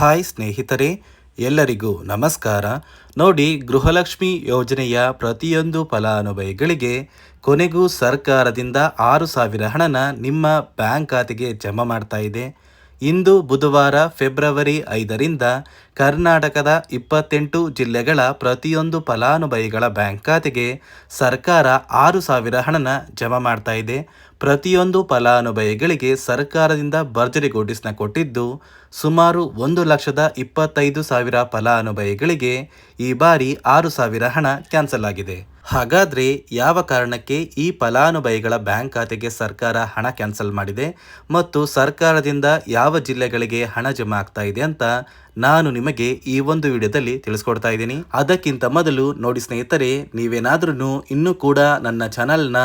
Hi ಸ್ನೇಹಿತರೆ, ಎಲ್ಲರಿಗೂ ನಮಸ್ಕಾರ. ನೋಡಿ, ಗೃಹಲಕ್ಷ್ಮಿ ಯೋಜನೆಯ ಪ್ರತಿಯೊಂದು ಫಲಾನುಭವಿಗಳಿಗೆ ಕೊನೆಗೂ ಸರ್ಕಾರದಿಂದ ಆರು ಸಾವಿರ ಹಣನ ನಿಮ್ಮ ಬ್ಯಾಂಕ್ ಖಾತೆಗೆ ಜಮಾ ಮಾಡ್ತಾ ಇದೆ. ಇಂದು ಬುಧವಾರ, ಫೆಬ್ರವರಿ ಐದರಿಂದ ಕರ್ನಾಟಕದ ಇಪ್ಪತ್ತೆಂಟು ಜಿಲ್ಲೆಗಳ ಪ್ರತಿಯೊಂದು ಫಲಾನುಭವಿಗಳ ಬ್ಯಾಂಕ್ ಖಾತೆಗೆ ಸರ್ಕಾರ ಆರು ಸಾವಿರ ಹಣನ ಜಮಾ ಮಾಡ್ತಾ ಇದೆ. ಪ್ರತಿಯೊಂದು ಫಲಾನುಭವಿಗಳಿಗೆ ಸರ್ಕಾರದಿಂದ ಭರ್ಜರಿ ಗೋಟಿಸ್ನ ಕೊಟ್ಟಿದ್ದು ಸುಮಾರು ಒಂದು ಲಕ್ಷದ ಇಪ್ಪತ್ತೈದು ಸಾವಿರ ಫಲಾನುಭವಿಗಳಿಗೆ ಈ ಬಾರಿ ಆರು ಸಾವಿರ ಹಣ ಕ್ಯಾನ್ಸಲ್ ಆಗಿದೆ. ಹಾಗಾದ್ರೆ ಯಾವ ಕಾರಣಕ್ಕೆ ಈ ಫಲಾನುಭವಿಗಳ ಬ್ಯಾಂಕ್ ಖಾತೆಗೆ ಸರ್ಕಾರ ಹಣ ಕ್ಯಾನ್ಸಲ್ ಮಾಡಿದೆ ಮತ್ತು ಸರ್ಕಾರದಿಂದ ಯಾವ ಜಿಲ್ಲೆಗಳಿಗೆ ಹಣ ಜಮಾ ಆಗ್ತಾ ಇದೆ ಅಂತ ನಾನು ನಿಮಗೆ ಈ ಒಂದು ವಿಡಿಯೋದಲ್ಲಿ ತಿಳಿಸ್ಕೊಡ್ತಾ ಇದ್ದೀನಿ. ಅದಕ್ಕಿಂತ ಮೊದಲು ನೋಡಿ ಸ್ನೇಹಿತರೆ ನೀವೇನಾದ್ರೂ ಇನ್ನೂ ಕೂಡ ನನ್ನ ಚಾನಲ್ನ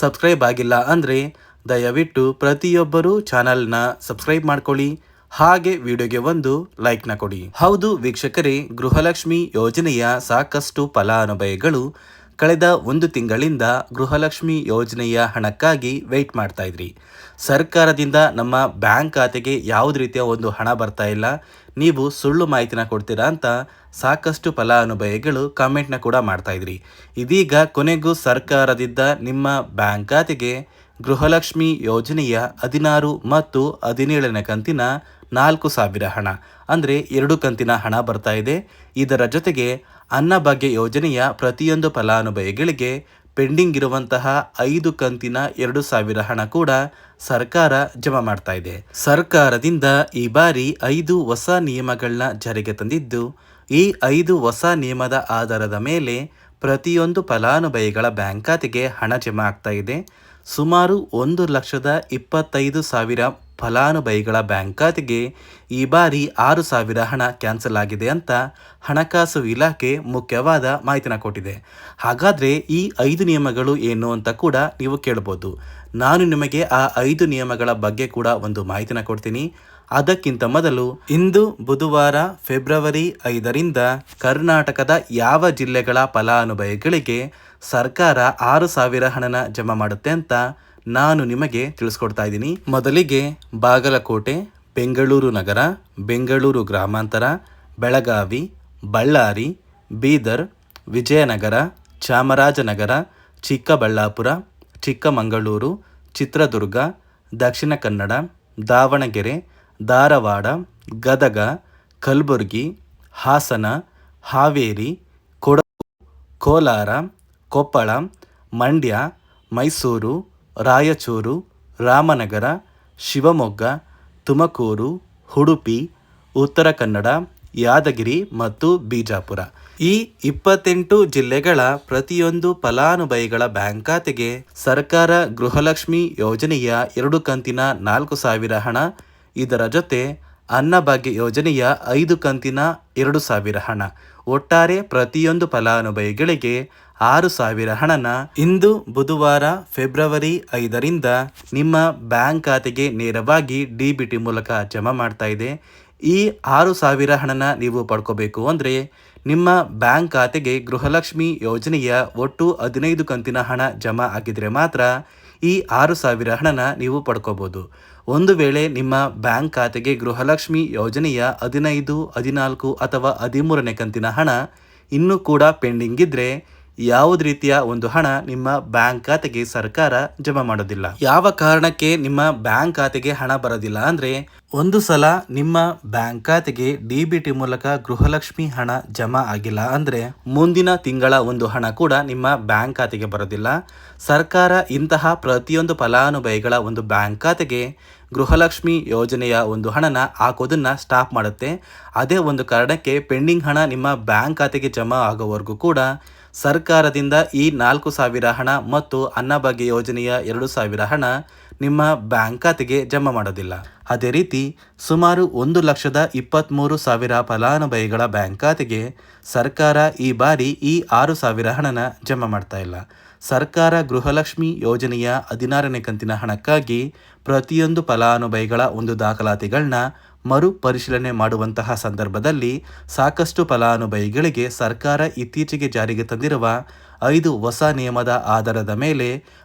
ಸಬ್ಸ್ಕ್ರೈಬ್ ಆಗಿಲ್ಲ ಅಂದರೆ ದಯವಿಟ್ಟು ಪ್ರತಿಯೊಬ್ಬರೂ ಚಾನಲ್ನ ಸಬ್ಸ್ಕ್ರೈಬ್ ಮಾಡ್ಕೊಳ್ಳಿ. ಹಾಗೆ ವಿಡಿಯೋಗೆ ಒಂದು ಲೈಕ್ನ ಕೊಡಿ. ಹೌದು ವೀಕ್ಷಕರೇ, ಗೃಹಲಕ್ಷ್ಮಿ ಯೋಜನೆಯ ಸಾಕಷ್ಟು ಫಲಾನುಭವಿಗಳು ಕಳೆದ ಒಂದು ತಿಂಗಳಿಂದ ಗೃಹಲಕ್ಷ್ಮಿ ಯೋಜನೆಯ ಹಣಕ್ಕಾಗಿ ವೆಯ್ಟ್ ಮಾಡ್ತಾ ಇದ್ರಿ. ಸರ್ಕಾರದಿಂದ ನಮ್ಮ ಬ್ಯಾಂಕ್ ಖಾತೆಗೆ ಯಾವುದೇ ರೀತಿಯ ಒಂದು ಹಣ ಬರ್ತಾ ಇಲ್ಲ. ನೀವು ಸುಳ್ಳು ಮಾಹಿತಿನ ಕೊಡ್ತೀರಾ ಅಂತ ಸಾಕಷ್ಟು ಫಲಾನುಭವಿಗಳು ಕಮೆಂಟ್ನ ಕೂಡ ಮಾಡ್ತಾ ಇದ್ರಿ. ಇದೀಗ ಕೊನೆಗೂ ಸರ್ಕಾರದಿಂದ ನಿಮ್ಮ ಬ್ಯಾಂಕ್ ಖಾತೆಗೆ ಗೃಹಲಕ್ಷ್ಮಿ ಯೋಜನೆಯ ಹದಿನಾರು ಮತ್ತು ಹದಿನೇಳನೇ ಕಂತಿನ ನಾಲ್ಕು ಸಾವಿರ ಹಣ. ಅಂದರೆ ಎರಡು ಕಂತಿನ ಹಣ ಬರ್ತಾ ಇದೆ. ಇದರ ಜೊತೆಗೆ ಅನ್ನಭಾಗ್ಯ ಯೋಜನೆಯ ಪ್ರತಿಯೊಂದು ಫಲಾನುಭವಿಗಳಿಗೆ ಪೆಂಡಿಂಗ್ ಇರುವಂತಹ ಐದು ಕಂತಿನ ಎರಡು ಸಾವಿರ ಹಣ ಕೂಡ ಸರ್ಕಾರ ಜಮಾ ಮಾಡ್ತಾ ಇದೆ. ಸರ್ಕಾರದಿಂದ ಈ ಬಾರಿ ಐದು ಹೊಸ ನಿಯಮಗಳನ್ನ ಜಾರಿಗೆ ತಂದಿದ್ದು, ಈ ಐದು ಹೊಸ ನಿಯಮದ ಆಧಾರದ ಮೇಲೆ ಪ್ರತಿಯೊಂದು ಫಲಾನುಭವಿಗಳ ಬ್ಯಾಂಕ್ ಖಾತೆಗೆ ಹಣ ಜಮಾ ಆಗ್ತಾ ಇದೆ. ಸುಮಾರು ಒಂದು ಲಕ್ಷದ ಇಪ್ಪತ್ತೈದು ಸಾವಿರ ಫಲಾನುಭವಿಗಳ ಬ್ಯಾಂಕ್ ಖಾತೆಗೆ ಈ ಬಾರಿ ಆರು ಸಾವಿರ ಹಣ ಕ್ಯಾನ್ಸಲ್ ಆಗಿದೆ ಅಂತ ಹಣಕಾಸು ಇಲಾಖೆ ಮುಖ್ಯವಾದ ಮಾಹಿತಿನ ಕೊಟ್ಟಿದೆ. ಹಾಗಾದರೆ ಈ ಐದು ನಿಯಮಗಳು ಏನು ಅಂತ ಕೂಡ ನೀವು ಕೇಳ್ಬೋದು. ನಾನು ನಿಮಗೆ ಆ ಐದು ನಿಯಮಗಳ ಬಗ್ಗೆ ಕೂಡ ಒಂದು ಮಾಹಿತಿನ ಕೊಡ್ತೀನಿ. ಅದಕ್ಕಿಂತ ಮೊದಲು ಇಂದು ಬುಧವಾರ ಫೆಬ್ರವರಿ ಐದರಿಂದ ಕರ್ನಾಟಕದ ಯಾವ ಜಿಲ್ಲೆಗಳ ಫಲಾನುಭವಿಗಳಿಗೆ ಸರ್ಕಾರ ಆರು ಸಾವಿರ ಹಣನ ಜಮಾ ಮಾಡುತ್ತೆ ಅಂತ ನಾನು ನಿಮಗೆ ತಿಳಿಸ್ಕೊಡ್ತಾ ಇದ್ದೀನಿ. ಮೊದಲಿಗೆ ಬಾಗಲಕೋಟೆ, ಬೆಂಗಳೂರು ನಗರ, ಬೆಂಗಳೂರು ಗ್ರಾಮಾಂತರ, ಬೆಳಗಾವಿ, ಬಳ್ಳಾರಿ, ಬೀದರ್, ವಿಜಯನಗರ, ಚಾಮರಾಜನಗರ, ಚಿಕ್ಕಬಳ್ಳಾಪುರ, ಚಿಕ್ಕಮಗಳೂರು, ಚಿತ್ರದುರ್ಗ, ದಕ್ಷಿಣ ಕನ್ನಡ, ದಾವಣಗೆರೆ, ಧಾರವಾಡ, ಗದಗ, ಕಲಬುರಗಿ, ಹಾಸನ, ಹಾವೇರಿ, ಕೊಡಗು, ಕೋಲಾರ, ಕೊಪ್ಪಳ, ಮಂಡ್ಯ, ಮೈಸೂರು ರಾಯಚೂರು, ರಾಮನಗರ, ಶಿವಮೊಗ್ಗ, ತುಮಕೂರು, ಉಡುಪಿ, ಉತ್ತರ ಕನ್ನಡ, ಯಾದಗಿರಿ ಮತ್ತು ಬಿಜಾಪುರ. ಈ ಇಪ್ಪತ್ತೆಂಟು ಜಿಲ್ಲೆಗಳ ಪ್ರತಿಯೊಂದು ಫಲಾನುಭವಿಗಳ ಬ್ಯಾಂಕ್ ಖಾತೆಗೆ ಸರ್ಕಾರ ಗೃಹಲಕ್ಷ್ಮಿ ಯೋಜನೆಯ ಎರಡು ಕಂತಿನ ನಾಲ್ಕು ಸಾವಿರ ಹಣ, ಇದರ ಜೊತೆ ಅನ್ನಭಾಗ್ಯ ಯೋಜನೆಯ ಐದು ಕಂತಿನ ಎರಡು ಸಾವಿರ ಹಣ. ಒಟ್ಟಾರೆ ಪ್ರತಿಯೊಂದು ಫಲಾನುಭವಿಗಳಿಗೆ ಆರು ಸಾವಿರ ಹಣನ ಇಂದು ಬುಧವಾರ ಫೆಬ್ರವರಿ ಐದರಿಂದ ನಿಮ್ಮ ಬ್ಯಾಂಕ್ ಖಾತೆಗೆ ನೇರವಾಗಿ ಡಿ ಬಿ ಟಿ ಮೂಲಕ ಜಮಾ ಮಾಡ್ತಾ ಇದೆ. ಈ ಆರು ಸಾವಿರ ಹಣನ ನೀವು ಪಡ್ಕೋಬೇಕು ಅಂದರೆ ನಿಮ್ಮ ಬ್ಯಾಂಕ್ ಖಾತೆಗೆ ಗೃಹಲಕ್ಷ್ಮಿ ಯೋಜನೆಯ ಒಟ್ಟು ಹದಿನೈದು ಕಂತಿನ ಹಣ ಜಮಾ ಆಗಿದ್ರೆ ಮಾತ್ರ ಈ ಆರು ಸಾವಿರ ಹಣನ ನೀವು ಪಡ್ಕೋಬೋದು. ಒಂದು ವೇಳೆ ನಿಮ್ಮ ಬ್ಯಾಂಕ್ ಖಾತೆಗೆ ಗೃಹಲಕ್ಷ್ಮಿ ಯೋಜನೆಯ ಹದಿನೈದು, ಹದಿನಾಲ್ಕು ಅಥವಾ ಹದಿಮೂರನೇ ಕಂತಿನ ಹಣ ಇನ್ನೂ ಕೂಡ ಪೆಂಡಿಂಗ್ ಇದ್ದರೆ ಯಾವುದೇ ರೀತಿಯ ಒಂದು ಹಣ ನಿಮ್ಮ ಬ್ಯಾಂಕ್ ಖಾತೆಗೆ ಸರ್ಕಾರ ಜಮಾ ಮಾಡೋದಿಲ್ಲ? ಯಾವ ಕಾರಣಕ್ಕೆ ನಿಮ್ಮ ಬ್ಯಾಂಕ್ ಖಾತೆಗೆ ಹಣ ಬರೋದಿಲ್ಲ ಅಂದ್ರೆ, ಒಂದು ಸಲ ನಿಮ್ಮ ಬ್ಯಾಂಕ್ ಖಾತೆಗೆ ಡಿ ಬಿ ಟಿ ಮೂಲಕ ಗೃಹಲಕ್ಷ್ಮಿ ಹಣ ಜಮಾ ಆಗಿಲ್ಲ ಅಂದ್ರೆ, ಮುಂದಿನ ತಿಂಗಳ ಒಂದು ಹಣ ಕೂಡ ನಿಮ್ಮ ಬ್ಯಾಂಕ್ ಖಾತೆಗೆ ಬರೋದಿಲ್ಲ. ಸರ್ಕಾರ ಇಂತಹ ಪ್ರತಿಯೊಂದು ಫಲಾನುಭವಿಗಳ ಒಂದು ಬ್ಯಾಂಕ್ ಖಾತೆಗೆ ಗೃಹಲಕ್ಷ್ಮಿ ಯೋಜನೆಯ ಒಂದು ಹಣನ ಹಾಕೋದನ್ನ ಸ್ಟಾಪ್ ಮಾಡುತ್ತೆ. ಅದೇ ಒಂದು ಕಾರಣಕ್ಕೆ ಪೆಂಡಿಂಗ್ ಹಣ ನಿಮ್ಮ ಬ್ಯಾಂಕ್ ಖಾತೆಗೆ ಜಮಾ ಆಗೋವರೆಗೂ ಕೂಡ ಸರ್ಕಾರದಿಂದ ಈ ನಾಲ್ಕು ಸಾವಿರ ಹಣ ಮತ್ತು ಅನ್ನಭಾಗ್ಯ ಯೋಜನೆಯ ಎರಡು ಸಾವಿರ ಹಣ ನಿಮ್ಮ ಬ್ಯಾಂಕ್ ಖಾತೆಗೆ ಜಮಾ ಮಾಡೋದಿಲ್ಲ. ಅದೇ ರೀತಿ, ಸುಮಾರು ಒಂದು ಲಕ್ಷದ ಇಪ್ಪತ್ತ್ಮೂರು ಸಾವಿರ ಫಲಾನುಭವಿಗಳ ಬ್ಯಾಂಕ್ ಖಾತೆಗೆ ಸರ್ಕಾರ ಈ ಬಾರಿ ಈ ಆರು ಸಾವಿರ ಹಣನ ಜಮಾ ಮಾಡ್ತಾ ಇಲ್ಲ. ಸರ್ಕಾರ ಗೃಹಲಕ್ಷ್ಮಿ ಯೋಜನೆಯ ಹದಿನಾರನೇ ಕಂತಿನ ಹಣಕ್ಕಾಗಿ ಪ್ರತಿಯೊಂದು ಫಲಾನುಭವಿಗಳ ಒಂದು ದಾಖಲಾತಿಗಳನ್ನ ಮರು ಪರಿಶೀಲನೆ ಮಾಡುವಂತಹ ಸಂದರ್ಭದಲ್ಲಿ ಸಾಕಷ್ಟು ಫಲಾನುಭವಿಗಳಿಗೆ ಸರ್ಕಾರ ಇತ್ತೀಚೆಗೆ ಜಾರಿಗೆ ತಂದಿರುವ ಐದು ಹೊಸ ನಿಯಮದ ಆಧಾರದ ಮೇಲೆ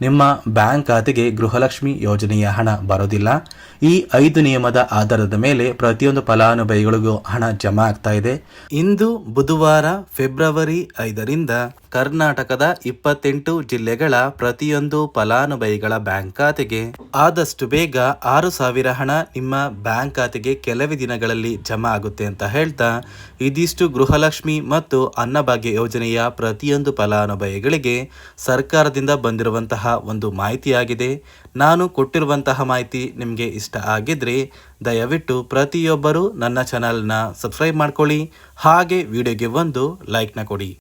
ನಿಮ್ಮ ಬ್ಯಾಂಕ್ ಖಾತೆಗೆ ಗೃಹಲಕ್ಷ್ಮಿ ಯೋಜನೆಯ ಹಣ ಬರೋದಿಲ್ಲ. ಈ ಐದು ನಿಯಮದ ಆಧಾರದ ಮೇಲೆ ಪ್ರತಿಯೊಂದು ಫಲಾನುಭವಿಗಳಿಗೂ ಹಣ ಜಮಾ ಆಗ್ತಾ ಇದೆ. ಇಂದು ಬುಧವಾರ, ಫೆಬ್ರವರಿ ಐದರಿಂದ ಕರ್ನಾಟಕದ ಇಪ್ಪತ್ತೆಂಟು ಜಿಲ್ಲೆಗಳ ಪ್ರತಿಯೊಂದು ಫಲಾನುಭವಿಗಳ ಬ್ಯಾಂಕ್ ಖಾತೆಗೆ. ಆದಷ್ಟು ಬೇಗ ಆರು ಸಾವಿರ ಹಣ ನಿಮ್ಮ ಬ್ಯಾಂಕ್ ಖಾತೆಗೆ ಕೆಲವೇ ದಿನಗಳಲ್ಲಿ ಜಮಾ ಆಗುತ್ತೆ ಅಂತ ಹೇಳ್ತಾ, ಇದಿಷ್ಟು ಗೃಹಲಕ್ಷ್ಮಿ ಮತ್ತು ಅನ್ನಭಾಗ್ಯ ಯೋಜನೆಯ ಪ್ರತಿಯೊಂದು ಫಲಾನುಭವಿಗಳಿಗೆ ಸರ್ಕಾರದಿಂದ ಬಂದಿರುವಂತಹ ಒಂದು ಮಾಹಿತಿಯಾಗಿದೆ. ನಾನು ಕೊಟ್ಟಿರುವಂತಹ ಮಾಹಿತಿ ನಿಮಗೆ ಇಷ್ಟ ಆಗಿದ್ರೆ ದಯವಿಟ್ಟು ಪ್ರತಿಯೊಬ್ಬರು ನನ್ನ ಚಾನಲ್ನ ಸಬ್ಸ್ಕ್ರೈಬ್ ಮಾಡ್ಕೊಳ್ಳಿ. ಹಾಗೆ ವಿಡಿಯೋಗೆ ಒಂದು ಲೈಕ್ನ ಕೊಡಿ.